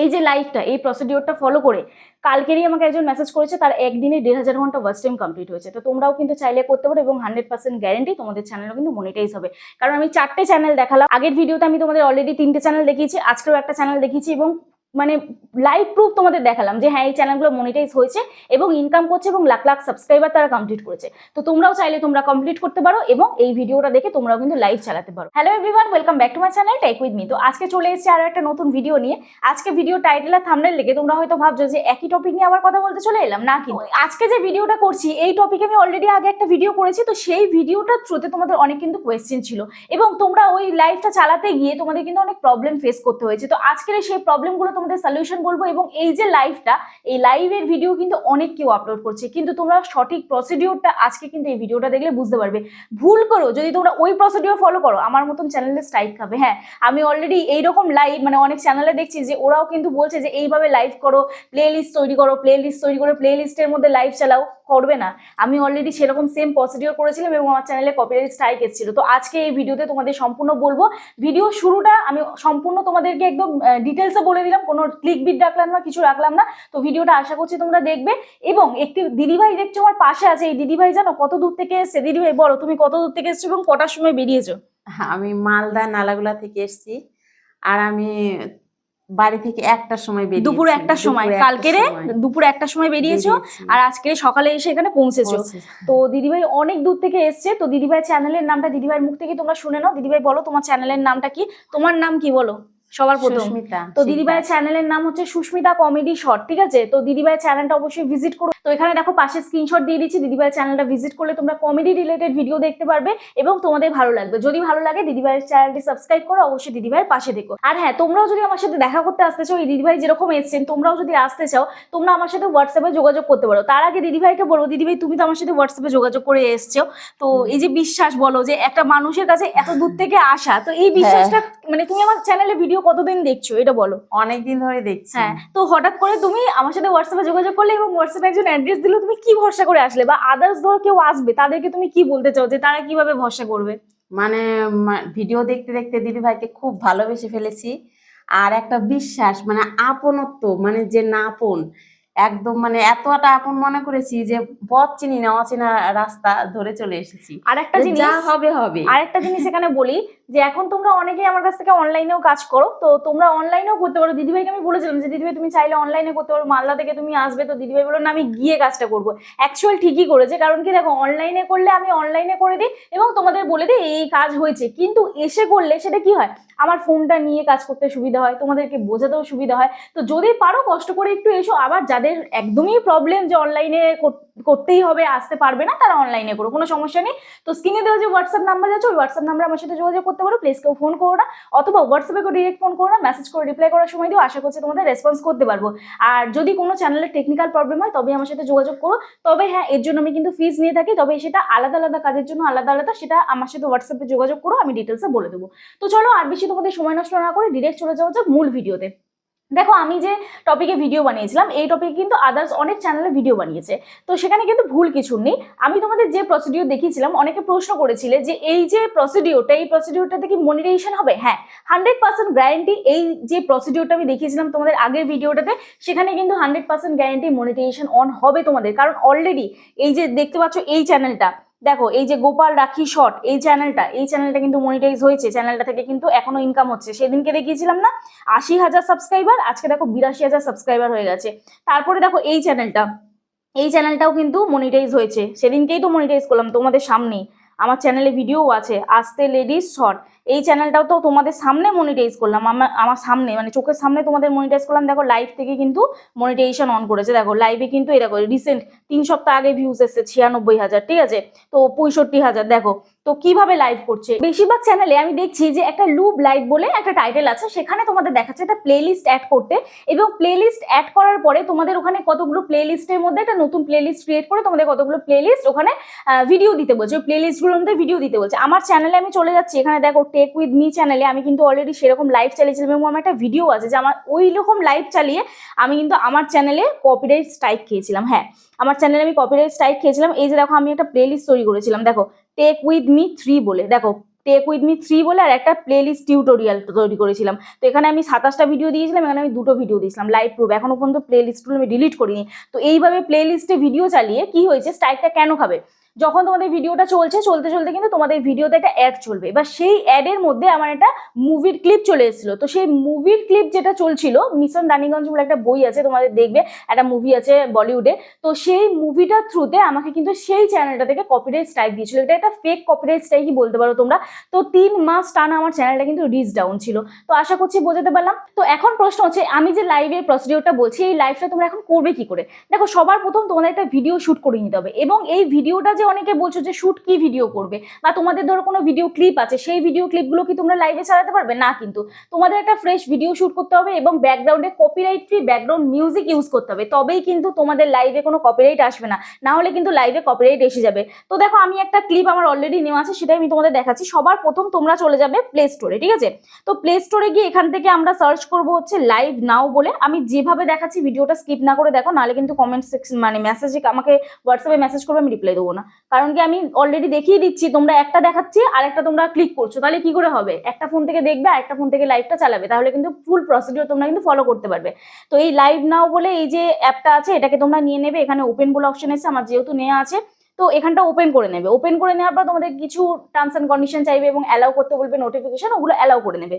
এই যে লাইফটা এই প্রসিডিওরটা ফলো করে কালকেরই আমাকে একজন মেসেজ করেছে, তার একদিনে দেড় হাজার ঘণ্টা ওয়াচ টাইম কমপ্লিট হয়েছে। তো তোমরাও কিন্তু চাইলে করতে পারো এবং হান্ড্রেড পার্সেন্ট গ্যারেন্টি তোমাদের চ্যানেলও কিন্তু মনিটাইজ হবে। কারণ আমি চারটে চ্যানেল দেখালাম। আগের ভিডিওতে আমি তোমাদের অলরেডি তিনটে চ্যানেল দেখিয়েছি, আজকেও একটা চ্যানেল দেখিয়েছি এবং মানে লাইভ প্রুফ তোমাদের দেখালাম যে হ্যাঁ এই চ্যানেলগুলো মনিটাইজ হয়েছে এবং ইনকাম করছে এবং লাখ লাখ সাবস্ক্রাইবার তারা কমপ্লিট করেছে। তো তোমরাও চাইলে তোমরা কমপ্লিট করতে পারো এবং এই ভিডিওটা দেখে তোমরাও কিন্তু লাইভ চালাতে পারো। Hello everyone welcome back to my channel tech with me তো আজকে চলে এসেছে আরও একটা নতুন ভিডিও নিয়ে। আজকে ভিডিও টাইটেল আর থামনেল দেখে তোমরা হয়তো ভাবছ যে একই টপিক নিয়ে আবার কথা বলতে চলে এলাম? না কিন্তু। আজকে যে ভিডিওটা করছি, এই টপিকে আমি অলরেডি আগে একটা ভিডিও করেছি, তো সেই ভিডিওটার থ্রুতে তোমাদের অনেক কিন্তু কোয়েশ্চেন ছিল। এবং তোমরা ওই লাইফটা চালাতে গিয়ে তোমাদের কিন্তু অনেক প্রবলেম ফেস করতে হয়েছে। তো আজকের সেই প্রবলেমগুলো তোমাদের সলিউশন বলব এবং এই যে লাইভটা এই লাইভের ভিডিও কিন্তু অনেক কেউ আপলোড করছে। কিন্তু তোমরা সঠিক প্রসিডিওরটা আজকে কিন্তু এই ভিডিওটা দেখলে বুঝতে পারবে। ভুল করো, যদি তোমরা ওই প্রসিডিওর ফলো করো, আমার মতন চ্যানেলে স্ট্রাইক খাবে। হ্যাঁ আমি অলরেডি এইরকম লাইভ মানে অনেক চ্যানেলে দেখছি যে ওরাও কিন্তু বলছে যে, এইভাবে লাইভ করো প্লে লিস্ট তৈরি করো প্লে লিস্ট তৈরি করো প্লে লিস্টের মধ্যে লাইভ চালাও। করবে না। আমি অলরেডি সেরকম সেম প্রসিডিওর করেছিলাম এবং আমার চ্যানেলে কপিরাইট স্ট্রাইক এসেছিল। তো আজকে এই ভিডিওতে তোমাদের সম্পূর্ণ বলব। ভিডিও শুরুটা আমি সম্পূর্ণ তোমাদেরকে একদম ডিটেলসে বলে দিলাম। কোনো ক্লিক বিট রাখলাম না, কিছু রাখলাম না। তো ভিডিওটা আশা করছি তোমরা দেখবে। এবং একটি দিদিভাই দেখছ, আমার পাশে আছে। এই দিদিভাই জানো, কত দূর থেকে এসছে? দিদিভাই, বলো, তুমি কত দূর থেকে এসছো এবং কটার সময় বেরিয়েছো? আমি মালদা, নালাগুলা থেকে এসেছি। আর আমি বাড়ি থেকে একটার সময় বেরিয়ে দুপুর একটার সময়। কালকে রে কালকেরে সময় একটার সময় বেরিয়েছো আর আজকে সকালে এসে এখানে পৌঁছেছো। তো দিদিভাই অনেক দূর থেকে এসছে। তো দিদিভাই চ্যানেলের নামটা দিদিভাইয়ের মুখ থেকে তোমরা শুনে নাও। দিদিভাই বলো তোমার চ্যানেলের নামটা কি? তোমার নাম কি বলো? সবার প্রথম। তো দিদিভাইয়ের চ্যানেলের নাম হচ্ছে সুস্মিতা কমেডি শর্ট ঠিক আছে? তো দিদিভাইয়ের চ্যানেলটা অবশ্যই ভিজিট করো। তো এখানে দেখো পাশে স্ক্রিনশট দিয়ে দিচ্ছি দিদিভাইয়ের চ্যানেলটা ভিজিট করলে তোমরা কমেডি রিলেটেড ভিডিও দেখতে পারবে এবং তোমাদের ভালো লাগবে। যদি ভালো লাগে দিদিভাইয়ের চ্যানেলটি সাবস্ক্রাইব করো অবশ্যই দিদিভাইয়ের পাশে দেখো। আর হ্যাঁ তোমরাও যদি আমার সাথে দেখা করতে আসতে চাও এই দিদিভাই যেরকম এসছেন তোমরাও যদি আসতে চাও তোমরা আমার সাথে হোয়াটসঅ্যাপে যোগাযোগ করতে পারো। তার আগে দিদিভাইকে বলব দিদিভাই তুমি তো আমার সাথে হোয়াটসঅ্যাপে যোগাযোগ করে এসছো। তো এই যে বিশ্বাস বলো যে একটা মানুষের কাছে এত দূর থেকে আসা তো এই বিশ্বাসটা মানে তুমি আমার চ্যানেলে ভিডিও কতদিন দেখছ? এটা বলো। অনেকদিন ধরে দেখছি। হ্যাঁ তো হঠাৎ করে তুমি আমার সাথে হোয়াটসঅ্যাপে যোগাযোগ করলে এবং হোয়াটসঅ্যাপে একজন অ্যাড্রেস দিলে তুমি কি ভরসা করে আসলে? বা আদার্স ধর কেউ আসবে তাদেরকে তুমি কি বলতে চাও যে তারা কীভাবে ভরসা করবে? মানে ভিডিও দেখতে দেখতে দিদি ভাইকে খুব ভালোবেসে ফেলেছি। আর একটা বিশ্বাস মানে আপনত্ব মানে যে না আপন একদম মানে এতটা আপন মনে করেছি যে পথ চিনি না অচেনা রাস্তা ধরে চলে এসেছি। আর একটা জিনিস যা হবে হবে। আরেকটা জিনিস এখানে বলি যে এখন তোমরা অনেকেই আমার কাছ থেকে অনলাইনেও কাজ করো তো তোমরা অনলাইনেও করতে পারো। দিদিভাইকে আমি বলেছিলাম যে দিদিভাই তুমি চাইলে অনলাইনে করতে পারো। মালদা থেকে তুমি আসবে তো দিদিভাই বলল না আমি গিয়ে কাজটা করব। অ্যাকচুয়াল ঠিকই করেছে কারণ কি দেখো অনলাইনে করলে আমি অনলাইনে করে দিই এবং তোমাদের বলে দিই এই কাজ হয়েছে। কিন্তু এসে করলে সেটা কি হয়? আমার ফোনটা নিয়ে কাজ করতে সুবিধা হয় তোমাদেরকে বোঝাতেও সুবিধা হয়। তো যদি পারো কষ্ট করে একটু এসো আবার যাদের একদমই প্রবলেম যে অনলাইনে করতেই হবে, আসতে পারবে না, তারা অনলাইনে করো কোনো সমস্যা নেই। তো স্ক্রিনে দেওয়া যে হোয়াটসঅ্যাপ নাম্বার আছে ওই হোয়াটসঅ্যাপ নাম্বার আমার সাথে যোগাযোগ করতে পারো প্লিজ কেউ ফোন করো না, অথবা হোয়াটসঅ্যাপে কেউ ডিরেক্ট ফোন করো না মেসেজ করে রিপ্লাই করার সময় দিও, আশা করছি তোমাদের রেসপন্স করতে পারব। আর যদি কোনো চ্যানেলের টেকনিক্যাল প্রবলেম হয় তবে আমার সাথে যোগাযোগ করো। তবে হ্যাঁ এর জন্য আমি কিন্তু ফিজ নিয়ে থাকি, তবে সেটা আলাদা আলাদা কাজের জন্য আলাদা আলাদা, সেটা আমার সাথে হোয়াটসঅ্যাপে যোগাযোগ করো, আমি ডিটেলসে বলে দেবো। তো চলো, আর বেশি তোমাদের সময় নষ্ট না করে ডিরেক্ট চলে যাওয়া যাক মূল ভিডিওতে দেখো, আমি যে টপিকে ভিডিও বানিয়েছিলাম, এই টপিকে কিন্তু আদার্স অনেক চ্যানেলে ভিডিও বানিয়েছে। তো সেখানে কিন্তু ভুল কিছু নেই। আমি তোমাদের যে প্রসিডিওর দেখিয়েছিলাম, অনেকে প্রশ্ন করেছিলে যে এই যে প্রসিডিওরটা এই প্রসিডিওরটাতে কি মনিটাইজেশন হবে? হ্যাঁ হান্ড্রেড পার্সেন্ট গ্যারেন্টি এই যে প্রসিডিওরটা আমি দেখিয়েছিলাম তোমাদের আগের ভিডিওটাতে সেখানে কিন্তু hundred percent guarantee monetization on হবে তোমাদের। কারণ অলরেডি এই যে দেখতে পাচ্ছ এই চ্যানেলটা দেখো, এই যে গোপাল রাখি শট এই চ্যানেলটা এই চ্যানেলটা কিন্তু মনিটাইজ হয়েছে চ্যানেলটা থেকে কিন্তু এখনও ইনকাম হচ্ছে। সেদিনকে দেখিয়েছিলাম না, আশি হাজার সাবস্ক্রাইবার আজকে দেখো বিরাশি হাজার সাবস্ক্রাইবার হয়ে গেছে। তারপরে দেখো এই চ্যানেলটা এই চ্যানেলটাও কিন্তু মনিটাইজ হয়েছে। সেদিনকেই তো মনিটাইজ করলাম তোমাদের সামনেই। আমার চ্যানেলে ভিডিও আছে, আস্তে লেডিস শর্ট এই চ্যানেলটাও তো তোমাদের সামনে মনিটাইজ করলাম, আমার আমার সামনে মানে চোখের সামনে তোমাদের মনিটাইজ করলাম। দেখো লাইভ থেকে কিন্তু মনিটাইজেশন অন করেছে। দেখো লাইভে কিন্তু এরকম রিসেন্ট তিন সপ্তাহ আগে ভিউজ এসছে ছিয়ানব্বই হাজার, ঠিক আছে? তো পঁয়ষট্টি হাজার, দেখো। তো কীভাবে লাইভ করছে? বেশিরভাগ চ্যানেলে আমি দেখছি যে একটা লুপ লাইভ বলে একটা টাইটেল আছে, সেখানে তোমাদের দেখাচ্ছে একটা প্লে লিস্ট অ্যাড করতে এবং প্লে লিস্ট অ্যাড করার পরে তোমাদের ওখানে কতগুলো প্লে লিস্টের মধ্যে একটা নতুন প্লে লিস্ট ক্রিয়েট করে তোমাদের কতগুলো প্লে লিস্ট ওখানে ভিডিও দিতে বলছে। ওই প্লে লিস্টগুলোর মধ্যে ভিডিও দিতে বলছে। আমার চ্যানেলে আমি চলে যাচ্ছি, এখানে দেখো টেক উইথ মি চ্যানেলে আমি কিন্তু অলরেডি সেরকম লাইভ চালিয়েছিলাম এবং আমার একটা ভিডিও আছে যে আমার ওই রকম লাইভ চালিয়ে আমি কিন্তু আমার চ্যানেলে কপিরাইট স্ট্রাইক খেয়েছিলাম। হ্যাঁ আমার চ্যানেলে আমি কপিরাইট স্ট্রাইক খেয়েছিলাম। এই যে দেখো আমি একটা প্লে লিস্ট তৈরি করেছিলাম। দেখো টেক উইথ মি থ্রি বলে। দেখো টেক উইথ মি থ্রি বলে আর একটা প্লে লিস্ট টিউটোরিয়াল তৈরি করেছিলাম। তো এখানে আমি সাতাশটা ভিডিও দিয়েছিলাম, এখানে আমি দুটো ভিডিও দিয়েছিলাম লাইভ প্রুফ এখনও পর্যন্ত প্লে লিস্টগুলো আমি ডিলিট করিনি। তো এইভাবে প্লে লিস্টে ভিডিও চালিয়ে কি হয়েছে? স্ট্রাইকটা কেন খাবে? যখন তোমাদের ভিডিওটা চলছে, চলতে চলতে কিন্তু তোমাদের ভিডিওতে একটা অ্যাড চলবে। এবার সেই অ্যাডের মধ্যে আমার একটা মুভির ক্লিপ চলে এসেছিল। তো সেই মুভির ক্লিপ যেটা চলছিল মিশন রানীগঞ্জ বলে একটা বই আছে, তোমাদের দেখবে, একটা মুভি আছে বলিউডে তো সেই মুভিটার থ্রুতে আমাকে কিন্তু সেই চ্যানেলটা থেকে কপিরাইট স্ট্রাইক দিয়েছিল। এটা একটা ফেক কপিরাইট স্ট্রাইকই বলতে পারো তোমরা। তো তিন মাস টানা আমার চ্যানেলটা কিন্তু রিচ ডাউন ছিল। তো আশা করছি বোঝাতে পারলাম। তো এখন প্রশ্ন হচ্ছে, আমি যে লাইভের প্রসিডিওরটা বলছি, এই লাইভটা তোমরা এখন করবে কি করে? দেখো, সবার প্রথম তোমাদের একটা ভিডিও শুট করে নিতে হবে এবং এই ভিডিওটা যে অনেকে বলছো যে শুট কি ভিডিও করবে? বা তোমাদের ধরো কোনো ভিডিও ক্লিপ আছে, সেই ভিডিও ক্লিপগুলো কি তোমরা লাইভে চালাতে পারবে? না কিন্তু। তোমাদের একটা ফ্রেশ ভিডিও শুট করতে হবে এবং ব্যাকগ্রাউন্ডে copyright free background music use করতে হবে। তবেই কিন্তু তোমাদের লাইভে কোনো কপিরাইট আসবে না। না হলে কিন্তু লাইভে কপিরাইট এসে যাবে। তো দেখো, আমি একটা ক্লিপ আমার অলরেডি নেওয়া আছে, সেটাই আমি তোমাদের দেখাচ্ছি। সবার প্রথম তোমরা চলে যাবে প্লে স্টোরে ঠিক আছে? তো প্লে স্টোরে গিয়ে এখান থেকে আমরা সার্চ করব হচ্ছে লাইভ নাও বলে। আমি যেভাবে দেখাচ্ছি ভিডিওটা স্কিপ না করে দেখো, নাহলে কিন্তু কমেন্ট সেকশন মানে মেসেজে আমাকে হোয়াটসঅ্যাপে মেসেজ করবে, আমি রিপ্লাই দেবো না। কারণ কি আমি অলরেডি দেখিয়ে দিচ্ছি, তোমরা একটা দেখাচ্ছি আর একটা তোমরা ক্লিক করছ। তাহলে কি করে হবে? একটা ফোন থেকে দেখবে আর একটা ফোন থেকে লাইভটা চালাবে। তাহলে কিন্তু ফুল প্রসিডিওর তোমরা কিন্তু ফলো করতে পারবে। তো এই লাইভ নাও বলে এই যে অ্যাপটা আছে, এটাকে তোমরা নিয়ে নেবে। এখানে ওপেন বলে অপশন এসে আমার যেহেতু নেওয়া আছে। তো এখানটা ওপেন করে নেবে। ওপেন করে নেওয়ার পর তোমাদের কিছু টার্মস অ্যান্ড কন্ডিশন চাইবে এবং অ্যালাউ করতে বলবে নোটিফিকেশন ওগুলো অ্যালাউ করে নেবে।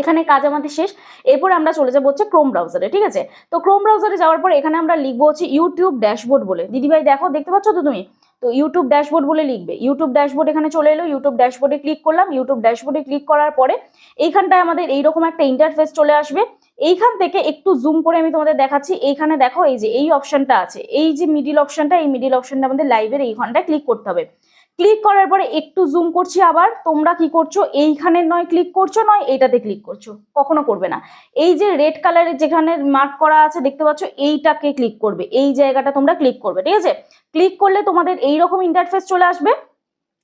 এখানে কাজ আমাদের শেষ। এরপর আমরা চলে যাব হচ্ছে ক্রোম ব্রাউজারে ঠিক আছে? তো ক্রোম ব্রাউজারে যাওয়ার পর এখানে আমরা লিখব হচ্ছে ইউটিউব ড্যাশবোর্ড বলে। দিদিভাই, দেখো, দেখতে পাচ্ছ তো তুমি? তো ইউটিউব ড্যাশবোর্ড বলে লিখবে। ইউটিউব ড্যাশবোর্ড এখানে চলে এলো ইউটিউব ড্যাশবোর্ডে ক্লিক করলাম। ইউটিউব ড্যাশবোর্ডে ক্লিক করার পরে এইখানটায় আমাদের এইরকম একটা ইন্টারফেস চলে আসবে। এইখান থেকে একটু জুম করে আমি তোমাদের দেখাচ্ছি। এইখানে দেখো, এই যে এই অপশনটা আছে। এই যে মিডিল অপশনটা এই মিডিল অপশনটা আমাদের লাইভের এইখানটায় ক্লিক করতে হবে। ক্লিক করার পরে একটু জুম করছি আবার। তোমরা কি করছ? এইখানে নয় ক্লিক করছ, নয় এইটাতে ক্লিক করছ। কখনো করবে না। এই যে রেড কালারের যেখানে মার্ক করা আছে, দেখতে পাচ্ছ, এইটাকে ক্লিক করবে। এই জায়গাটা তোমরা ক্লিক করবে, ঠিক আছে? ক্লিক করলে তোমাদের এইরকম ইন্টারফেস চলে আসবে।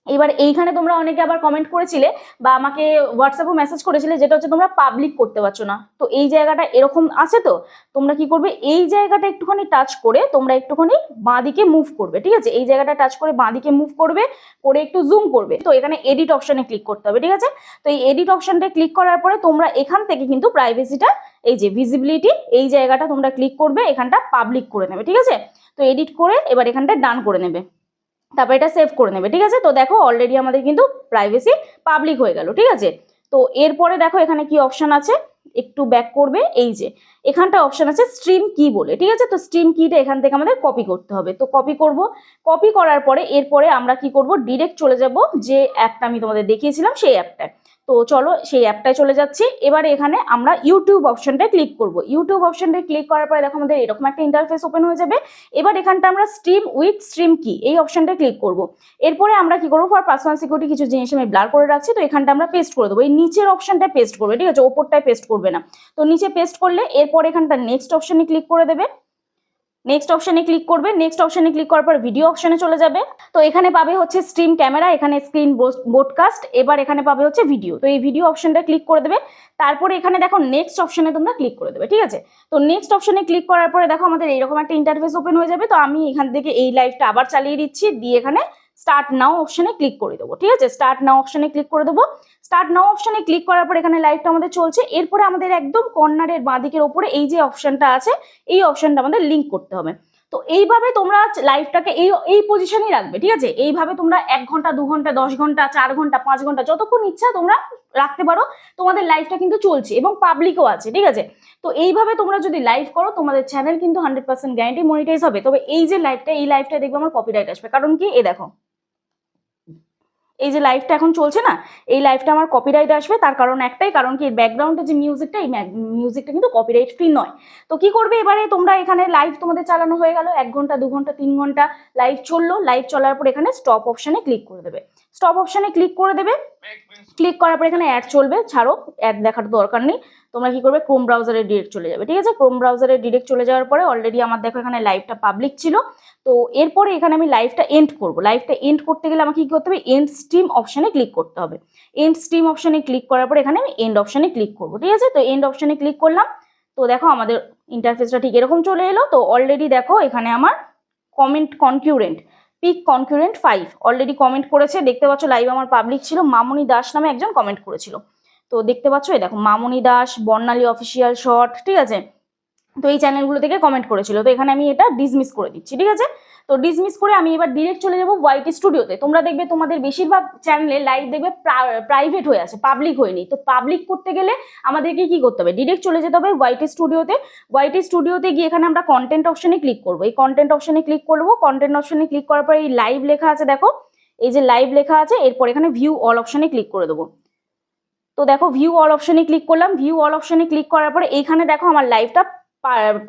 এবার এইখানে তোমরা অনেকে আবার কমেন্ট করেছিলে বা আমাকে হোয়াটসঅ্যাপে মেসেজ করেছিলে যেটা হচ্ছে তোমরা পাবলিক করতে পারছ না। তো এই জায়গাটা এরকম আছে তো? তোমরা কি করবে? এই জায়গাটা একটুখানি টাচ করে তোমরা একটুখানি বাঁ দিকে মুভ করবে, ঠিক আছে? এই জায়গাটা টাচ করে বাঁ দিকে মুভ করবে, করে একটু জুম করবে। তো এখানে এডিট অপশানে ক্লিক করতে হবে, ঠিক আছে? তো এই এডিট অপশনটা ক্লিক করার পরে তোমরা এখান থেকে কিন্তু প্রাইভেসিটা এই যে ভিজিবিলিটি এই জায়গাটা তোমরা ক্লিক করবে, এখানটা পাবলিক করে নেবে, ঠিক আছে? তো এডিট করে এবার এখানটা ডান করে নেবে। তারপর এটা সেভ করে নেবে, ঠিক আছে? তো দেখো অলরেডি আমাদের কিন্তু প্রাইভেসি পাবলিক হয়ে গেল, ঠিক আছে? তো এরপরে দেখো এখানে কি অপশন আছে? একটু ব্যাক করবে, এই যে, এখানটা অপশন আছে স্ট্রিম কি বলে, ঠিক আছে? তো স্ট্রিম কিটা এখান থেকে আমাদের কপি করতে হবে। তো কপি করব কপি করার পরে এরপরে আমরা কি করব? ডিরেক্ট চলে যাব যে অ্যাপটা আমি তোমাদের দেখিয়েছিলাম, সেই অ্যাপটায় তো চলো সেই অ্যাপটায় চলে যাচ্ছি। এবারে এখানে আমরা ইউটিউব অপশনটায় ক্লিক করব। ইউটিউব অপশনটায় ক্লিক করার পরে দেখো আমাদের এরকম একটা ইন্টারফেস ওপেন হয়ে যাবে। এবার এখানটা আমরা স্ট্রিম উইথ স্ট্রিম কি এই অপশনটায় ক্লিক করব। এরপরে আমরা কি করব? ফর পার্সোনাল সিকিউরিটি কিছু জিনিস আমি ব্লার করে রাখছি। তো এখানটা আমরা পেস্ট করে দেবো। এই নিচের অপশনটায় পেস্ট করবে, ঠিক আছে? ওপরটায় পেস্ট করবে না। তো নিচে পেস্ট করলে এরপর এখানটা নেক্সট অপশনে ক্লিক করে দেবে। নেক্সট অপশনে ক্লিক করবে। নেক্সট অপশনে ক্লিক করার পর ভিডিও অপশনে চলে যাবে। তো এখানে পাবে হচ্ছে স্ট্রিম ক্যামেরা এখানে স্ক্রিন ব্রডকাস্ট এবার এখানে পাবে হচ্ছে ভিডিও তো এই ভিডিও অপশনটা ক্লিক করে দেবে। তারপরে এখানে দেখো নেক্সট অপশনে তোমরা ক্লিক করে দেবে, ঠিক আছে? তো নেক্সট অপশনে ক্লিক করার পরে দেখো আমাদের এইরকম একটা ইন্টারফেস ওপেন হয়ে যাবে। তো আমি এখান থেকে এই লাইভটা আবার চালিয়ে দিচ্ছি। দিয়ে এখানে স্টার্ট নাও অপশনে ক্লিক করে দেবো, ঠিক আছে? স্টার্ট নাও অপশনে ক্লিক করে দেবো। স্টার্ট নাও অপশনে ক্লিক করার পর এখানে লাইভটা আমাদের চলছে। এরপরে আমাদের একদম কর্নারের বাঁদিকের ওপরে এই যে অপশনটা আছে, এই অপশনটা আমাদের লিঙ্ক করতে হবে। তো এইভাবে তোমরা লাইভটাকে এই এই পজিশনেই রাখবে, ঠিক আছে? এইভাবে তোমরা এক ঘণ্টা, দু ঘণ্টা, দশ ঘণ্টা, চার ঘণ্টা, পাঁচ ঘণ্টা, যতক্ষণ ইচ্ছা তোমরা রাখতে পারো, তোমাদের লাইভটা কিন্তু চলছে এবং পাবলিকও আছে, ঠিক আছে? তো এইভাবে তোমরা যদি লাইভ করো, তোমাদের চ্যানেল কিন্তু হান্ড্রেড পার্সেন্ট গ্যারান্টি মনিটাইজ হবে। তবে এই যে লাইভটা এই লাইভটা দেখবে আমার কপিরাইট আসবে। কারণ কি? এ দেখো। এই যে লাইফটা এখন চলছে না, এই লাইফটা আমার কপিরাইট আসবে, তার কারণ একটাই, কারণ কি ব্যাকগ্রাউন্ডে যে মিউজিকটা এই মিউজিকটা কিন্তু কপিরাইট ফ্রি নয়। তো কি করবে এবারে? তোমরা এখানে লাইভ তোমাদের চালানো হয়ে গেল, এক ঘণ্টা, দু ঘণ্টা, তিন ঘণ্টা লাইভ চলল লাইভ চলার পর এখানে স্টপ অপশানে ক্লিক করে দেবে। স্টপ অপশানে ক্লিক করে দেবে ক্লিক করার পর এখানে অ্যাড চলবে, ছাড়ো অ্যাড দেখার দরকার নেই। তোমরা কি করবে? ক্রোম ব্রাউজারে ডিরেক্ট চলে যাবে, ঠিক আছে? ক্রোম ব্রাউজারে ডিরেক্ট চলে যাওয়ার পরে অলরেডি আমার দেখো এখানে লাইভটা পাবলিক ছিল। তো এরপরে এখানে আমি লাইভটা এন্ড করব। লাইভটা এন্ড করতে গেলে আমাকে কি করতে হবে? এন্ড স্ট্রিম অপশানে ক্লিক করতে হবে। এন্ড স্ট্রিম অপশানে ক্লিক করার পর এখানে আমি এন্ড অপশানে ক্লিক করব, ঠিক আছে? তো এন্ড অপশানে ক্লিক করলাম। তো দেখো আমাদের ইন্টারফেসটা ঠিক এরকম চলে এলো। তো অলরেডি দেখো এখানে আমার comment concurrent peak concurrent five already comment করেছে। দেখতে পাচ্ছ লাইভ আমার পাবলিক ছিল। মামনি দাস নামে একজন কমেন্ট করেছিল। তো দেখতে পাচ্ছ, এই দেখো, মামনি দাস, বর্ণালী অফিসিয়াল শর্ট ঠিক আছে? তো এই চ্যানেলগুলো থেকে কমেন্ট করেছিল। তো এখানে আমি এটা ডিসমিস করে দিচ্ছি, ঠিক আছে? তো ডিসমিস করে আমি এবার ডিরেক্ট চলে যাব ওয়াইটি স্টুডিওতে তোমরা দেখবে তোমাদের বেশিরভাগ চ্যানেলে লাইভ দেখবে প্রাইভেট হয়ে আছে পাবলিক হয়নি। তো পাবলিক করতে গেলে আমাদেরকে কি করতে হবে? ডিরেক্ট চলে যেতে হবে ওয়াইটি স্টুডিওতে ওয়াইটি স্টুডিওতে গিয়ে এখানে আমরা কন্টেন্ট অপশনে ক্লিক করব। এই কন্টেন্ট অপশনে ক্লিক করব। কন্টেন্ট অপশনে ক্লিক করার পর এই লাইভ লেখা আছে, দেখো? এই যে লাইভ লেখা আছে, এরপর এখানে ভিউ অল অপশনে ক্লিক করে দেবো। তো দেখো ভিউ অল অপশনে ক্লিক করলাম ভিউ অল অপশনে ক্লিক করার পরে এইখানে দেখো আমার লাইভটা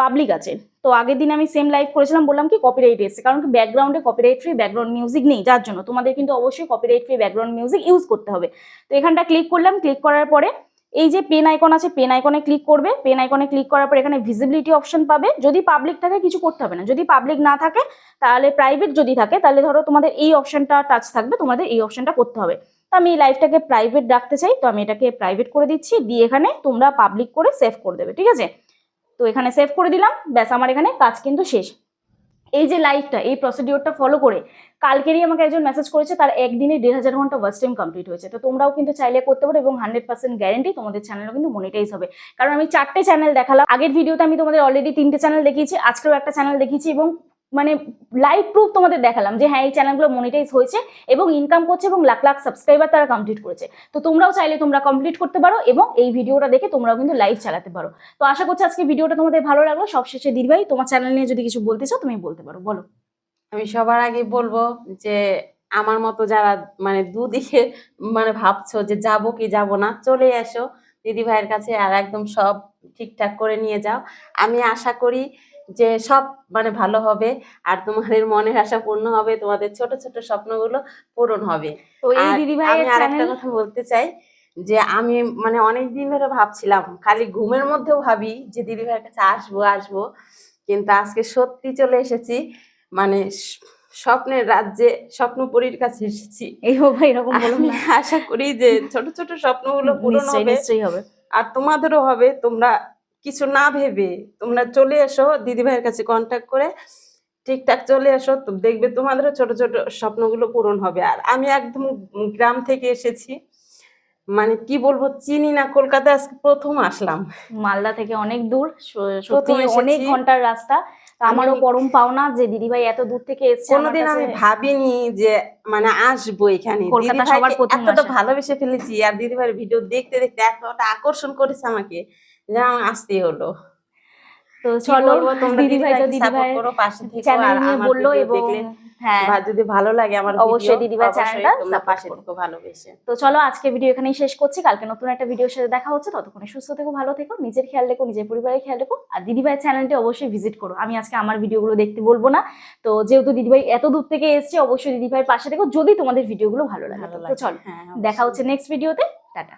পাবলিক আছে। তো আগের দিন আমি সেম লাইভ করেছিলাম, বললাম কি কপিরাইট এসছে, কারণ কি ব্যাকগ্রাউন্ডে কপিরাইট ফ্রি ব্যাকগ্রাউন্ড মিউজিক নেই, যার জন্য। তোমাদের কিন্তু অবশ্যই copyright free background music use করতে হবে। তো এখানটা ক্লিক করলাম ক্লিক করার পরে এই যে পেন আইকন আছে পেন আইকনে ক্লিক করবে। পেন আইকনে ক্লিক করার পর এখানে ভিজিবিলিটি অপশন পাবে। যদি পাবলিক থাকে, কিছু করতে হবে না। যদি পাবলিক না থাকে, তাহলে প্রাইভেট যদি থাকে, তাহলে ধরো তোমাদের এই অপশনটা টাচ থাকবে, তোমাদের এই অপশনটা করতে হবে। তো আমি এই লাইভটাকে প্রাইভেট রাখতে চাই, তো আমি এটাকে প্রাইভেট করে দিচ্ছি, দিয়ে এখানে তোমরা পাবলিক করে সেভ করে দেবে, ঠিক আছে? তো এখানে সেভ করে দিলাম, ব্যাস আমার এখানে কাজ কিন্তু শেষ। এই যে লাইভটা এই প্রসিডিওরটা ফলো করে, কালকেরই আমাকে একজন মেসেজ করেছে, তার একদিনে দেড় হাজার ঘণ্টা ওয়াচ টাইম কমপ্লিট হয়েছে। তো তোমরাও কিন্তু চাইলে করতে পারো এবং হান্ড্রেড পার্সেন্ট গ্যারেন্টি তোমাদের চ্যানেলও কিন্তু মনিটাইজ হবে। কারণ আমি চারটে চ্যানেল দেখালাম, আগের ভিডিওতে আমি তোমাদের অলরেডি তিনটে চ্যানেল দেখিয়েছি, আজকেও একটা চ্যানেল দেখিয়েছি এবং মানে লাইভ প্রুফ তোমাদের দেখালাম যে হ্যাঁ এই চ্যানেলগুলো মনিটাইজ হয়েছে এবং ইনকাম করছে এবং লাখ লাখ সাবস্ক্রাইবার তারা কমপ্লিট করেছে। তো তোমরাও চাইলে তোমরা কমপ্লিট করতে পারো এবং এই ভিডিওটা দেখে তোমরাও কিন্তু লাইভ চালাতে পারো। তো আশা করছি আজকে ভিডিওটা তোমাদের ভালো লাগল। সবশেষে দিদিভাই তোমার চ্যানেল নিয়ে যদি কিছু বলতে চাও তুমি বলতে পারো, বলো। আমি সবার আগে বলব যে আমার মতো যারা মানে দুদিকে মানে ভাবছ যে যাব কি যাব না, চলে এসো। দিদি ভাইয়ের কাছে আর একদম সব ঠিকঠাক করে নিয়ে যাও। আমি আশা করি যে সব মানে ভালো হবে আর তোমাদের মনের আশা পূর্ণ হবে তোমাদের ছোট ছোট স্বপ্নগুলো পূরণ হবে। তো এই দিদি আমি আর একটা কথা বলতে চাই যে আমি মানে অনেক দিন ধরে ভাবছিলাম খালি ঘুমের মধ্যেও ভাবি যে দিদি ভাইয়ের কাছে আসব আসব। কিন্তু আজকে সত্যি চলে এসেছি মানে স্বপ্নের রাজ্যে স্বপ্নপুরীর কাছে এসেছি। এই হোক ভাই এরকম আমি আশা করি যে ছোট ছোট স্বপ্নগুলো পূরণ হবে। আর তোমাদেরও হবে তোমরা কিছু না ভেবে তোমরা চলে এসো দিদি ভাইয়ের কাছে কন্ট্যাক্ট করে ঠিকঠাক চলে এসো দেখবে তোমাদেরও ছোট ছোট স্বপ্নগুলো পূরণ হবে। আর আমি একদম গ্রাম থেকে এসেছি মানে কি বলব চিনি না কলকাতা আজকে প্রথম আসলাম। মালদা থেকে অনেক দূর সত্যি অনেক ঘণ্টার রাস্তা। আমারও আমি- পরম পাওনা যে দিদিভাই এত দূর থেকে এসছে কোনোদিন আমি ভাবিনি যে মানে আসব এখানে। কলকাতা সবার প্রথম এতটা ভালোবেসে ফেলেছি আর দিদিভাইয়ের ভিডিও দেখতে দেখতে এতটা আকর্ষণ করেছে আমাকে যে আসতেই হলো। তো চলো তো দিদিভাইকে support দিদিভাই করো, পাশে থেকো, চ্যানেল আর নিয়ে বলল এবং হ্যাঁ যদি ভালো লাগে আমার অবশ্যই video, দিদিভাই চ্যানেলটা পাশে থেকো ভালোবেসে। তো চলো আজকে ভিডিও এখানেই শেষ করছি। কালকে নতুন একটা ভিডিওর সাথে দেখা হচ্ছে। ততক্ষণে সুস্থ থেকো ভালো থেকো নিজের খেয়াল রেখো নিজের পরিবারের খেয়াল রেখো। আর দিদিভাই চ্যানেলটি অবশ্যই ভিজিট করো। আমি আজকে আমার ভিডিওগুলো দেখতে বলব না। তো যেহেতু দিদিভাই এত দূর থেকে এসছে অবশ্যই দিদিভাইয়ের পাশে থেকো। যদি তোমাদের ভিডিওগুলো ভালো লাগে ভালো তো লাগে চলো হ্যাঁ দেখা হচ্ছে নেক্সট ভিডিওতে টাটা।